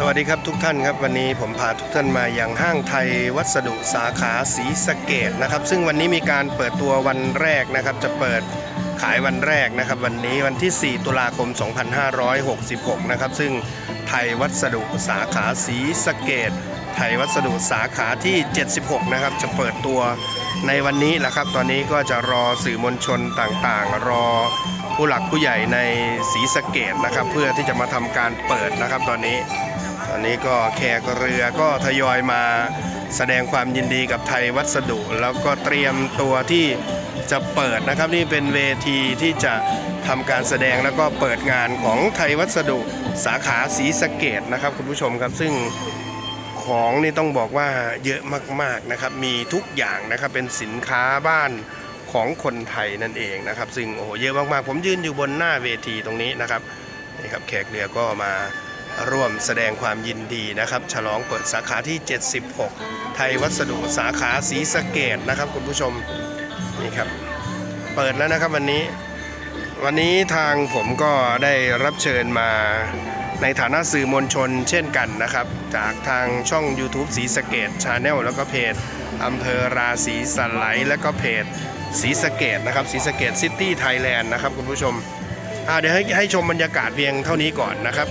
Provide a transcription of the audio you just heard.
สวัสดีครับทุกท่านครับวันนี้ผมพาทุกท่านมาอย่างห้างไทยวัสดุสาขาสีสะเกตนะครับ ซึ่งวันนี้มีการเปิดตัววันแรกนะครับ จะเปิดขายวันแรกนะครับ วันนี้วันที่ 4 ตุลาคม 2566 นะครับ ซึ่งไทยวัสดุสาขาสีสะเกตไทยวัสดุสาขาที่ 76 นะครับ จะเปิดตัวในวันนี้แหละครับ ตอนนี้ก็จะรอสื่อมวลชนต่างๆ รอผู้หลักผู้ใหญ่ในสีสะเกตนะครับ เพื่อที่จะมาทำการเปิดนะครับตอนนี้ ตอนนี้ก็แขกเรือก็ทยอยมาแสดงความยินดีกับไทยวัสดุ แล้วก็เตรียมตัวที่จะเปิดนะครับนี่เป็นเวทีที่จะทำการแสดงแล้วก็เปิดงานของไทยวัสดุสาขาสีสะเกตนะครับคุณผู้ชมครับซึ่งของนี่ต้องบอกว่าเยอะมากๆนะครับมีทุกอย่างนะครับเป็นสินค้าบ้านของคนไทยนั่นเองนะครับซึ่งโอ้โหเยอะมากๆ ผมยืนอยู่บนหน้าเวทีตรงนี้นะครับนี่ครับแขกเรือก็มา ร่วมแสดงความยินดีนะครับ ฉลองเปิดสาขาที่ 76 ไทยวัสดุสาขาสีสะเกตนะครับ คุณผู้ชมนี่ครับ เปิดแล้วนะครับวันนี้ วันนี้ทางผมก็ได้รับเชิญมาในฐานะสื่อมวลชนเช่นกันนะครับ จากทางช่อง YouTube สีสะเกตชาแนลแล้วก็เพจอำเภอราศีสไลด์แล้วก็เพจสีสะเกตนะครับสีสะเกตซิตี้ไทยแลนด์นะครับคุณผู้ชมเดี๋ยวให้ให้ชมบรรยากาศเพียงเท่านี้ก่อนนะครับ